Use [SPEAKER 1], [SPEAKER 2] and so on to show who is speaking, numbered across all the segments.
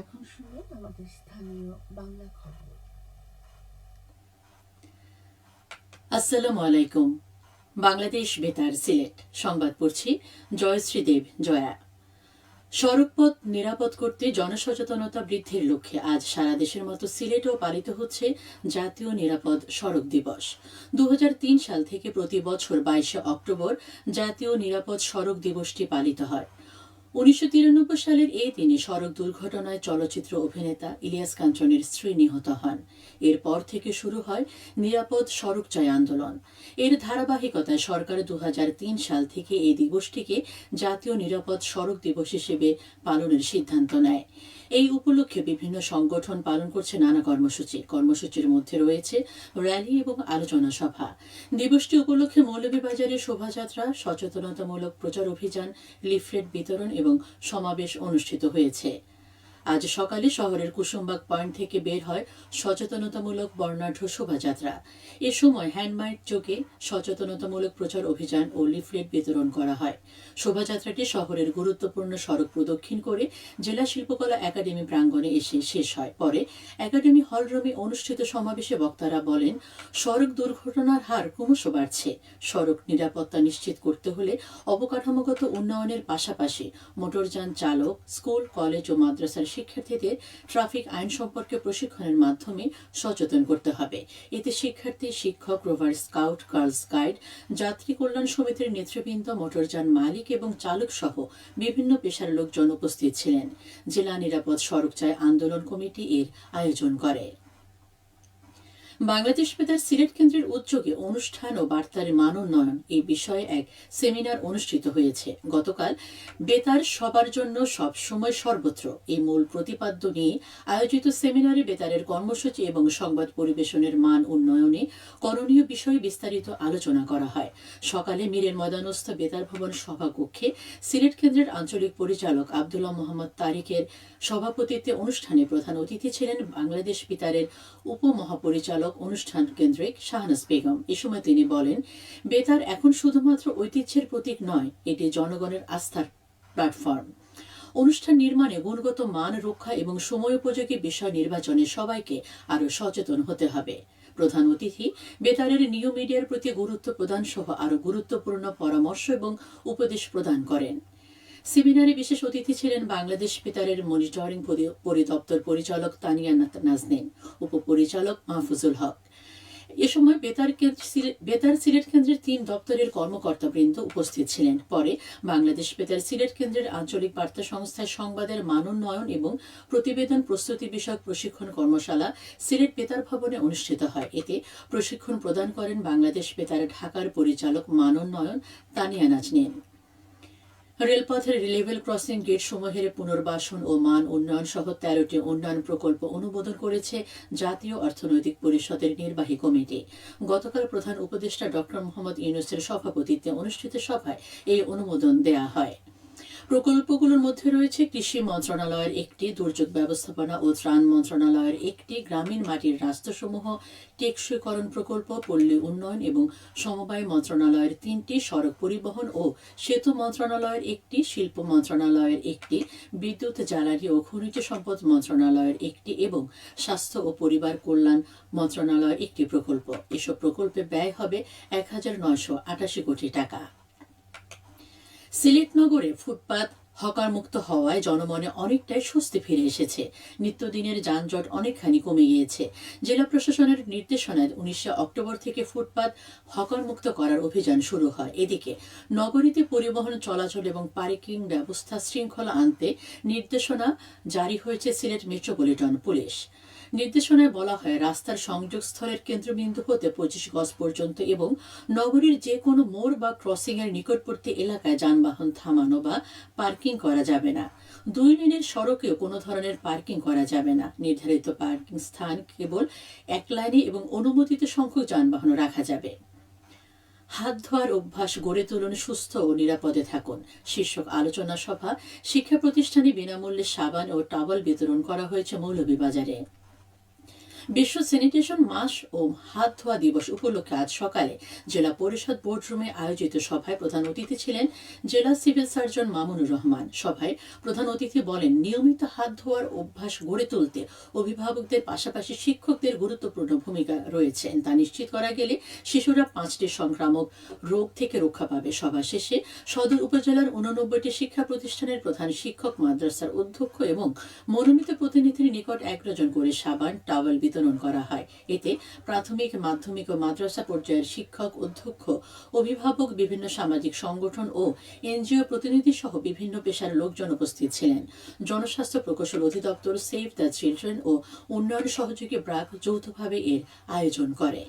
[SPEAKER 1] এখন শুনুন আমাদের স্থানীয় বাংলা খবর।
[SPEAKER 2] আসসালামু আলাইকুম। বাংলাদেশ বেতার সিলেট। সংবাদ পড়ছি জয়শ্রী দেব, জয়া। সড়কপথ নিরাপদ করতে জনসচেতনতা বৃদ্ধির লক্ষ্যে আজ সারা দেশের মতো সিলেটেও পালিত হচ্ছে জাতীয় নিরাপদ সড়ক দিবস। দু হাজার তিন সাল থেকে প্রতি বছর বাইশে অক্টোবর জাতীয় নিরাপদ সড়ক দিবসটি পালিত হয়। উনিশশো তিরানব্বই সালের এই দিনে সড়ক দুর্ঘটনায় চলচ্চিত্র অভিনেতা ইলিয়াস কাঞ্চনের স্ত্রী নিহত হন। এরপর থেকে শুরু হয় নিরাপদ সড়ক জয় আন্দোলন। এর ধারাবাহিকতায় সরকার দু হাজার তিন সাল থেকে এই দিবসটিকে জাতীয় নিরাপদ সড়ক দিবস হিসেবে পালনের সিদ্ধান্ত নেয়। এই উপলক্ষে বিভিন্ন সংগঠন পালন করছে নানা কর্মসূচি। কর্মসূচির মধ্যে রয়েছে র্যালি এবং আলোচনা সভা। দিবসটি উপলক্ষে মৌলভীবাজারে শোভাযাত্রা, সচেতনতামূলক প্রচার অভিযান, লিফলেট বিতরণ এবং সমাবেশ অনুষ্ঠিত হয়েছে। আজ সকালে শহরের কুসুমবাগ পয়েন্ট থেকে বের হয় সচেতনতামূলক বর্ণাঢ্য শোভাযাত্রা। এ সময় হ্যান্ডমাইক যোগে সচেতনতামূলক প্রচার অভিযান ও লিফলেট বিতরণ করা হয়। শোভাযাত্রাটি শহরের গুরুত্বপূর্ণ সড়ক প্রদক্ষিণ করে জেলা শিল্পকলা একাডেমি প্রাঙ্গণে এসে শেষ হয়। পরে একাডেমি হল রুমে অনুষ্ঠিত সমাবেশে বক্তারা বলেন, সড়ক দুর্ঘটনার হার ক্রমশ বাড়ছে। সড়ক নিরাপত্তা নিশ্চিত করতে হলে অবকাঠামোগত উন্নয়নের পাশাপাশি মোটরযান চালক, স্কুল, কলেজ ও মাদ্রাসার শিক্ষার্থীদের ট্রাফিক আইন সম্পর্কে প্রশিক্ষণের মাধ্যমে সচেতন করতে হবে। এতে শিক্ষার্থী, শিক্ষক, রোভার স্কাউট, গার্লস গাইড, যাত্রী কল্যাণ সমিতির নেতৃবৃন্দ, মোটরযান মালিক এবং চালক সহ বিভিন্ন পেশার লোকজন উপস্থিত ছিলেন। জেলা নিরাপদ সড়ক চায় আন্দোলন কমিটি এর আয়োজন করে। বাংলাদেশ বেতার সিলেট কেন্দ্রের উদ্যোগে অনুষ্ঠান ও বার্তার মান উন্নয়ন এই বিষয়ে এক সেমিনার অনুষ্ঠিত হয়েছে। গতকাল বেতার সবার জন্য সব সময় সর্বত্র এই মূল প্রতিপাদ্য নিয়ে আয়োজিত সেমিনারে বেতারের কর্মসূচি এবং সংবাদ পরিবেশনের মান উন্নয়নে করণীয় বিষয়ে বিস্তারিত আলোচনা করা হয়। সকালে মীরের ময়দানস্থ বেতার ভবন সভাকক্ষে সিলেট কেন্দ্রের আঞ্চলিক পরিচালক আবদুল্লাহ মোহাম্মদ তারিকের সভাপতিত্বে অনুষ্ঠানে প্রধান অতিথি ছিলেন বাংলাদেশ বেতারের উপমহাপরিচালক অনুষ্ঠান কেন্দ্রিক শাহনাজ বেগম। এ সময় তিনি বলেন, বেতার এখন শুধুমাত্র ঐতিহ্যের প্রতীক নয়, এটি জনগণের আস্থার প্ল্যাটফর্ম অনুষ্ঠান নির্মাণে গুণগত মান রক্ষা এবং সময় উপযোগী বিষয় নির্বাচনে সবাইকে আরও সচেতন হতে হবে। প্রধান অতিথি, বেতারের নিউ মিডিয়ার প্রতি গুরুত্ব প্রদান সহ আরও গুরুত্বপূর্ণ পরামর্শ এবং উপদেশ প্রদান করেন। সেমিনারে বিশেষ অতিথি ছিলেন বাংলাদেশ বেতারের মনিটরিং পরিদপ্তর পরিচালক তানিয়া নাজনীন, উপপরিচালক মাহফুজুল হক। এ সময় বেতার বেতার সিলেট কেন্দ্রের তিন দপ্তরের কর্মকর্তাবৃন্দ উপস্থিত ছিলেন। পরে বাংলাদেশ বেতার সিলেট কেন্দ্রের আঞ্চলিক বার্তা সংস্থায় সংবাদের মানোন্নয়ন এবং প্রতিবেদন প্রস্তুতি বিষয়ক প্রশিক্ষণ কর্মশালা সিলেট বেতার ভবনে অনুষ্ঠিত হয়। এতে প্রশিক্ষণ প্রদান করেন বাংলাদেশ বেতার ঢাকার পরিচালক মানোন্নয়ন তানিয়া নাজনীন। রেলপথের লেভেল ক্রসিং গেট সমূহের পুনর্বাসন ও মান উন্নয়ন সহ তেরোটি উন্নয়ন প্রকল্প অনুমোদন করেছে জাতীয় অর্থনৈতিক পরিষদের নির্বাহী কমিটি। গতকাল প্রধান উপদেষ্টা ড মোহাম্মদ ইউনুসের সভাপতিত্বে অনুষ্ঠিত সভায় এই অনুমোদন দেয়া হয়। প্রকল্পগুলোর মধ্যে রয়েছে কৃষি মন্ত্রণালয়ের একটি, দুর্যোগ ব্যবস্থাপনা ও ত্রাণ মন্ত্রণালয়ের একটি, গ্রামীণ মাটির রাস্তাসমূহ টেকসইকরণ প্রকল্প, পল্লী উন্নয়ন এবং সমবায় মন্ত্রণালয়ের তিনটি, সড়ক পরিবহন ও সেতু মন্ত্রণালয়ের একটি, শিল্প মন্ত্রণালয়ের একটি, বিদ্যুৎ, জ্বালানি ও খনিজ সম্পদ মন্ত্রণালয়ের একটি এবং স্বাস্থ্য ও পরিবার কল্যাণ মন্ত্রণালয়ের একটি প্রকল্প। এসব প্রকল্পে ব্যয় হবে এক হাজার নয়শো আটাশি কোটি টাকা। সিলেট নগরে ফুটপাত হকার মুক্ত হওয়ায় জনমনে অনেকটাই স্বস্তি ফিরে এসেছে। নিত্যদিনের যানজট অনেকখানি কমে গিয়েছে। জেলা প্রশাসনের নির্দেশনায় উনিশে অক্টোবর থেকে ফুটপাত হকার মুক্ত করার অভিযান শুরু হয়। এদিকে নগরীতে পরিবহন চলাচল এবং পার্কিং ব্যবস্থা শৃঙ্খলা আনতে নির্দেশনা জারি হয়েছে সিলেট মেট্রোপলিটন পুলিশ। নির্দেশনায় বলা হয়, রাস্তার সংযোগস্থলের কেন্দ্রবিন্দু হতে পঁচিশ গজ পর্যন্ত এবং নগরীর যে কোনো মোড় বা ক্রসিং এর নিকটবর্তী এলাকায় যানবাহন থামানো বা পার্কিং করা যাবে না। দুই লেনের সড়কেও কোনো ধরনের পার্কিং করা যাবে না। নির্ধারিত পার্কিং স্থান কেবল এক লাইনে এবং অনুমোদিত সংখ্যক যানবাহন রাখা যাবে। হাত ধোয়ার অভ্যাস গড়ে তুলুন, সুস্থ ও নিরাপদে থাকুন। শীর্ষক আলোচনা সভা, শিক্ষা প্রতিষ্ঠানে বিনামূল্যে সাবান ও টাওয়াল বিতরণ করা হয়েছে মৌলভীবাজারে। বিশ্ব স্যানিটেশন মাস ও হাত ধোয়া দিবস উপলক্ষে আজ সকালে জেলা পরিষদ বোর্ডরুমে আয়োজিত সভায় প্রধান অতিথি ছিলেন জেলা সিভিল সার্জন মামুনুর রহমান। সভায় প্রধান অতিথি বলেন, নিয়মিত হাত ধোয়ার অভ্যাস গড়ে তুলতে অভিভাবকদের পাশাপাশি শিক্ষকদের গুরুত্বপূর্ণ ভূমিকা রয়েছে। তা নিশ্চিত করা গেলে শিশুরা পাঁচটি সংক্রামক রোগ থেকে রক্ষা পাবে। সভা শেষে সদর উপজেলার উননব্বইটি শিক্ষা প্রতিষ্ঠানের প্রধান শিক্ষক, মাদ্রাসার অধ্যক্ষ এবং মনোনীত প্রতিনিধির নিকট এক ডজন করে সাবান, টাওয়েল বিতরণ করা হয়। এতে প্রাথমিক, মাধ্যমিক ও মাদ্রাসা পর্যায়ের শিক্ষক, অধ্যক্ষ, অভিভাবক, বিভিন্ন সামাজিক সংগঠন ও এনজিও প্রতিনিধি সহ বিভিন্ন পেশার লোকজন উপস্থিত ছিলেন। জনস্বাস্থ্য প্রকৌশল অধিদপ্তর, সেভ দ্য চিলড্রেন ও উন্নয়ন সহযোগী ব্রাক যৌথভাবে এর আয়োজন করে।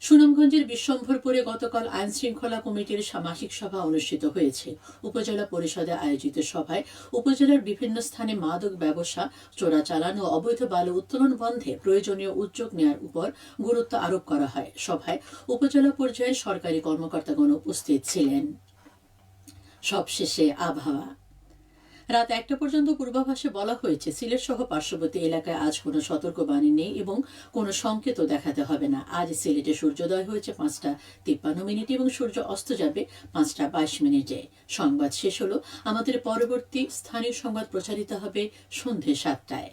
[SPEAKER 2] সুনামগঞ্জের বিশ্বম্ভরপুরে গতকাল আইন শৃঙ্খলা কমিটির মাসিক সভা অনুষ্ঠিত হয়েছে। উপজেলা পরিষদে আয়োজিত সভায় উপজেলার বিভিন্ন স্থানে মাদক ব্যবসা চোরাচালান ও অবৈধ বালু উত্তোলন বন্ধে প্রয়োজনীয় উদ্যোগ নেওয়ার উপর গুরুত্ব আরোপ করা হয়। সভায় উপজেলা পর্যায়ে সরকারি কর্মকর্তাগণ উপস্থিত ছিলেন। সবশেষে আবহাওয়া। রাত একটা পর্যন্ত পূর্বাভাসে বলা হয়েছে, সিলেট সহ পার্শ্ববর্তী এলাকায় আজ কোনো সতর্কবাণী নেই এবং কোনো সংকেতও দেখাতে হবে না। আজ সিলেটে সূর্যোদয় হয়েছে পাঁচটা তিপ্পান্ন মিনিট এবং সূর্য অস্ত যাবে পাঁচটা বাইশ মিনিটে। সংবাদ শেষ হলো। আমাদের পরবর্তী স্থানীয় সংবাদ প্রচারিত হবে সন্ধে সাতটায়।